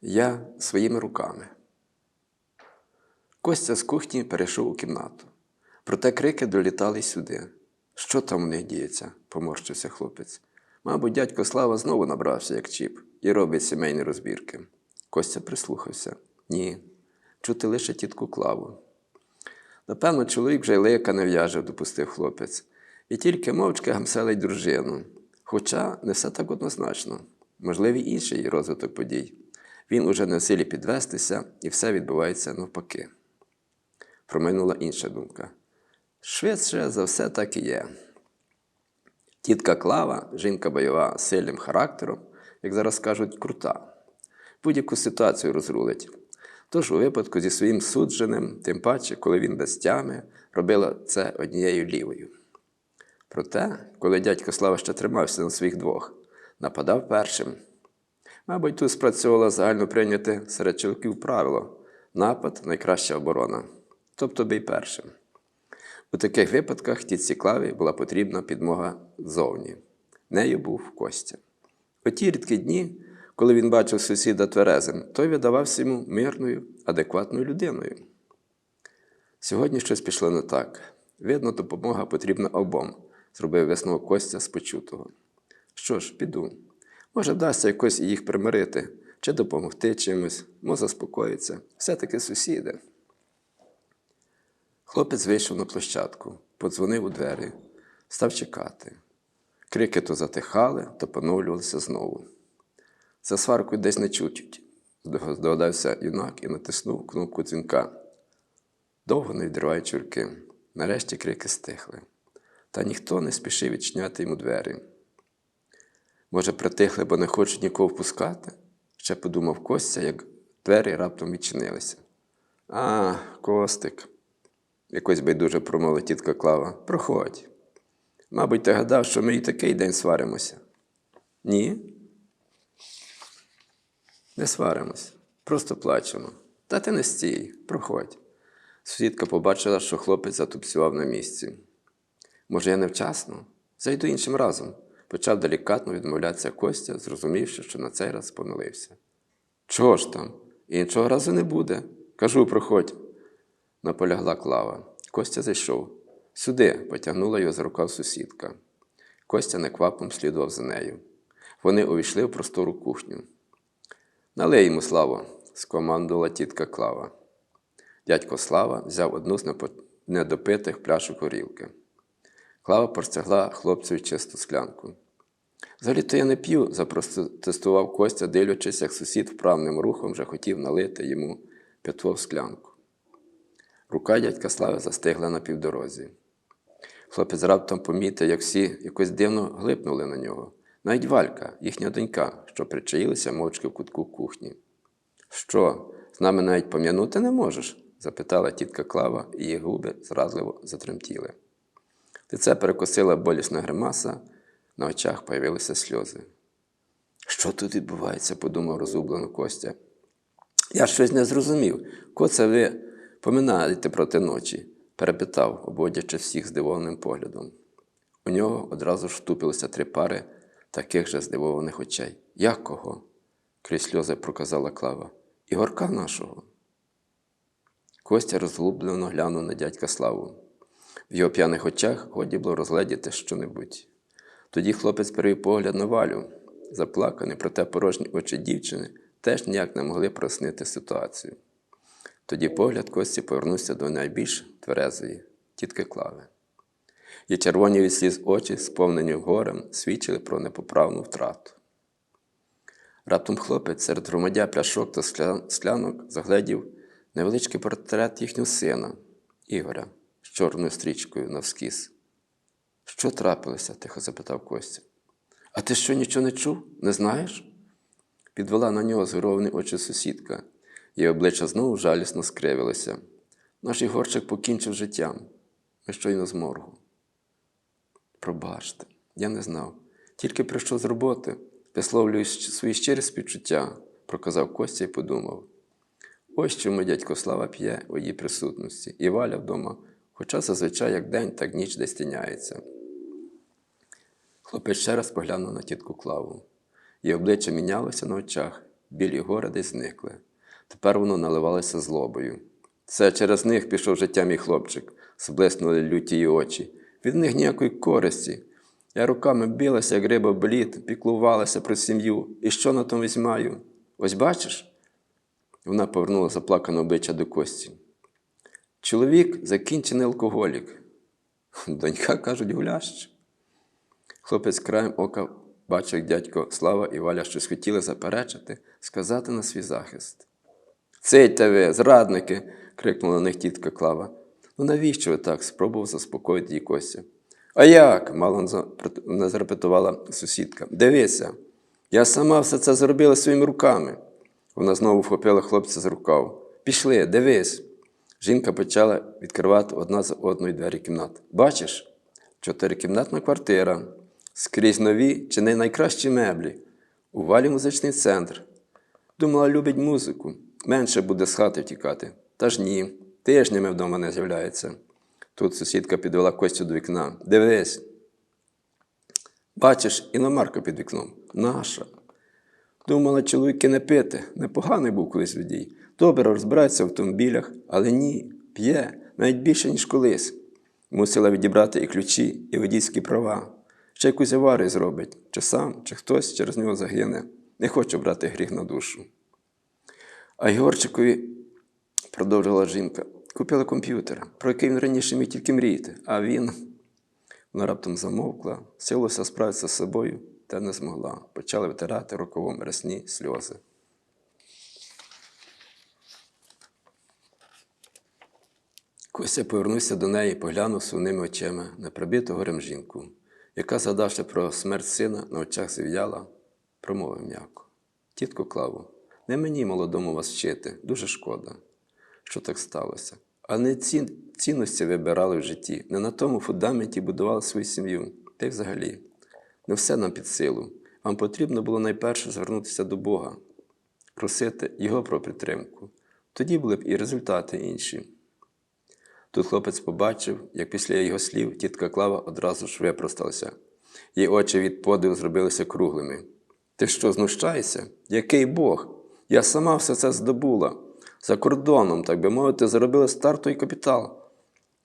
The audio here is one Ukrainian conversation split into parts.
Я своїми руками. Костя з кухні перейшов у кімнату. Проте крики долітали сюди. Що там у них діється? поморщився хлопець. Мабуть, дядько Слава знову набрався, як чіп, і робить сімейні розбірки. Костя прислухався. Ні, чути лише тітку клаву. Напевно, чоловік вже й лика не в'яже, допустив хлопець, і тільки мовчки гамселить дружину. Хоча не все так однозначно, можливий інший розвиток подій. Він уже не в силі підвестися, і все відбувається навпаки. Проминула інша думка. Швидше за все так і є. Тітка Клава, жінка бойова з сильним характером, як зараз кажуть, крута. Будь-яку ситуацію розрулить. Тож у випадку зі своїм судженим, тим паче, коли він без тями, робила це однією лівою. Проте, коли дядько Слава ще тримався на своїх двох, нападав першим. Мабуть, тут спрацьовувало загально прийняте серед чоловіків правило напад найкраща оборона, тобто бій першим. У таких випадках тітці Клаві була потрібна підмога ззовні. Нею був Костя. У ті рідкі дні, коли він бачив сусіда тверезим, той видавався йому мирною, адекватною людиною. Сьогодні щось пішло не так. Видно, допомога потрібна обом, зробив висновок Костя з почутого. Що ж, піду. Може, вдасться якось їх примирити, чи допомогти чимось, може заспокоїться. Все-таки сусіди. Хлопець вийшов на площадку, подзвонив у двері, став чекати. Крики то затихали, то поновлювалися знову. За сваркою десь не чутють, здогадався юнак і натиснув кнопку дзвінка. Довго не відриваючи руки. Нарешті крики стихли. Та ніхто не спішив відчиняти йому двері. Може, притихли, бо не хочуть нікого впускати? Ще подумав Костя, як двері раптом відчинилися. А, Костик, якось байдуже промовила тітка Клава. Проходь. Мабуть, ти гадав, що ми і такий день сваримося. Ні? Не сваримось, просто плачемо. Та ти не стій, проходь. Сусідка побачила, що хлопець затупцював на місці. Може, я невчасно? Зайду іншим разом. Почав делікатно відмовлятися Костя, зрозумівши, що на цей раз помилився. Чого ж там? Іншого разу не буде. Кажу, проходь, наполягла клава. Костя зайшов. Сюди, потягнула його за рукав сусідка. Костя неквапом слідував за нею. Вони увійшли в простору кухню. Налей йому славу, скомандувала тітка Клава. Дядько Слава взяв одну з недопитих пляшок горілки. Клава простягла хлопцеві чисту склянку. Взагалі-то я не п'ю, запротестував Костя, дивлячись, як сусід вправним рухом вже хотів налити йому п'ятво в склянку. Рука дядька Слави застигла на півдорозі. Хлопець раптом помітив, як всі якось дивно глипнули на нього. Навіть Валька, їхня донька, що причаїлася мовчки в кутку кухні. Що, з нами навіть пом'янути не можеш? запитала тітка Клава, і її губи зразливо затремтіли. Лице перекосила болісна гримаса, на очах появилися сльози. Що тут відбувається? подумав розгублено Костя. Я щось не зрозумів. Ко це ви поминаєте проти ночі? перепитав, обводячи всіх здивованим поглядом. У нього одразу ж втупилися три пари таких же здивованих очей. Як кого? крізь сльози проказала Клава. Ігорка нашого. Костя розгублено глянув на дядька Славу. В його п'яних очах годі було розгледіти що-небудь. Тоді хлопець перевів погляд на валю. Заплакані, проте порожні очі дівчини теж ніяк не могли прояснити ситуацію. Тоді погляд Кості повернувся до найбільш тверезої тітки Клави. Її червоні від сліз очі, сповнені горем, свідчили про непоправну втрату. Раптом хлопець серед громадя пляшок та склянок загледів невеличкий портрет їхнього сина, Ігоря, чорною стрічкою навскіз. Що трапилося? тихо запитав Костя. А ти що нічого не чув? Не знаєш? Підвела на нього згоровані очі сусідка, її обличчя знову жалісно скривилося. Наш Ігорчик покінчив життям. Ми щойно з моргу. Пробачте, я не знав. Тільки прийшов з роботи, висловлюю свої щирі співчуття, проказав Костя і подумав. Ось чому дядько Слава п'є у її присутності, і Валя вдома, хоча зазвичай як день, так ніч десь тіняється. Хлопець ще раз поглянув на тітку Клаву. Її обличчя мінялося на очах, білі гори десь зникли. Тепер воно наливалося злобою. Це через них пішов життя мій хлопчик, зблиснули люті її очі. Від них ніякої користі. Я руками билася, як риба блід, піклувалася про сім'ю. І що на тому візьмаю? Ось бачиш? Вона повернула заплакане обличчя до Кості. Чоловік закінчений алкоголік. Донька, кажуть, гулящ. Хлопець краєм ока бачив, як дядько Слава і Валя щось хотіли заперечити, сказати на свій захист. Цейте ви, зрадники. крикнула на них тітка Клава. Ну навіщо ви так? спробував заспокоїти її Костя. А як? мало не зарепетувала сусідка. Дивися, я сама все це зробила своїми руками. Вона знову вхопила хлопця за рукав. Пішли, дивись. Жінка почала відкривати одна за одною двері кімнат. Бачиш, чотирикімнатна квартира, скрізь нові чи не найкращі меблі. У валі музичний центр. Думала, любить музику. Менше буде з хати втікати. Та ж ні, тижнями вдома не з'являється. Тут сусідка підвела Костю до вікна. Дивись. Бачиш, іномарка під вікном. Наша. Думала, чоловіки не пити. Непоганий був колись водій. Добре розбирається в автомобілях, але ні, п'є, навіть більше, ніж колись. Мусила відібрати і ключі, і водійські права. Ще якусь аварію зробить, чи сам, чи хтось через нього загине. Не хочу брати гріх на душу. А Ігорчикові, продовжила жінка, купила комп'ютер, про який він раніше міг тільки мріяти, а він. Вона раптом замовкла, силося справитися з собою, та не змогла. Почала витирати рукавом рясні сльози. Костя повернувся до неї і поглянув сумними очима на пробиту горем жінку, яка, згадавши про смерть сина, на очах зів'яла, промовив м'яко. Тітко Клаву, не мені молодому вас вчити, дуже шкода, що так сталося. А не ці цінності вибирали в житті, не на тому фундаменті будували свою сім'ю, та й взагалі. Не все нам під силу. Вам потрібно було найперше звернутися до Бога, просити Його про підтримку. Тоді були б і результати інші. Тут хлопець побачив, як після його слів тітка Клава одразу ж випросталася. Її очі від подиву зробилися круглими. Ти що, знущаєшся? Який Бог? Я сама все це здобула. За кордоном, так би мовити, заробила стартовий капітал.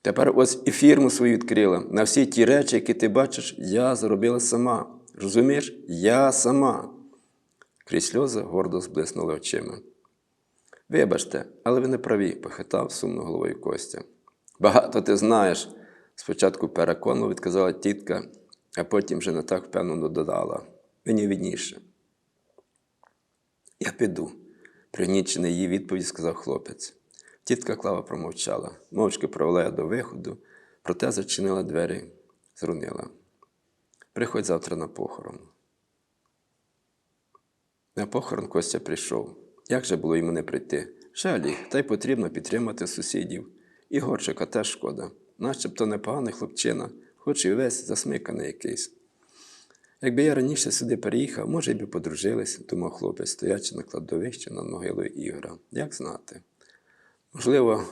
Тепер ось і фірму свою відкрила. На всі ті речі, які ти бачиш, я заробила сама. Розумієш? Я сама. Крізь сльози гордо зблиснули очима. Вибачте, але ви не праві, похитав сумно головою Костя. Багато ти знаєш. Спочатку переконливо відказала тітка, а потім вже не так впевнено додала. Мені відніше. Я піду, пригнічений її відповідь сказав хлопець. Тітка Клава промовчала, мовчки провела до виходу, проте зачинила двері, зрунила. Приходь завтра на похорон. На похорон Костя прийшов. Як же було йому не прийти? Жаль їх, та й потрібно підтримати сусідів. І горчика теж шкода, начебто непоганий хлопчина, хоч і весь засмиканий якийсь. Якби я раніше сюди переїхав, може, й би подружились, думав хлопець, стоячи на кладовищі над могилою Ігора. Як знати? Можливо,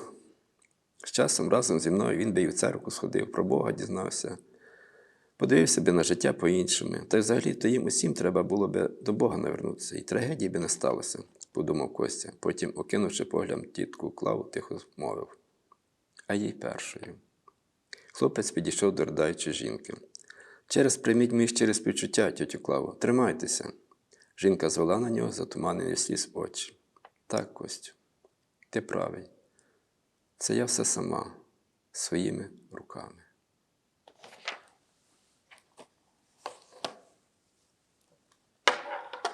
з часом разом зі мною він би і в церкву сходив, про Бога дізнався, подивився би на життя по-іншому. Та й взагалі то їм усім треба було би до Бога навернутися, і трагедії би не сталося, подумав Костя. Потім, окинувши поглядом тітку Клаву, тихо мовив. А їй першою. Хлопець підійшов до ridaючої жінки. Через прийміть мої щирі співчуття, тьотю Клаву, тримайтеся. Жінка звела на нього затуманені сліз очі. Так, Костю, ти правий. Це я все сама, своїми руками.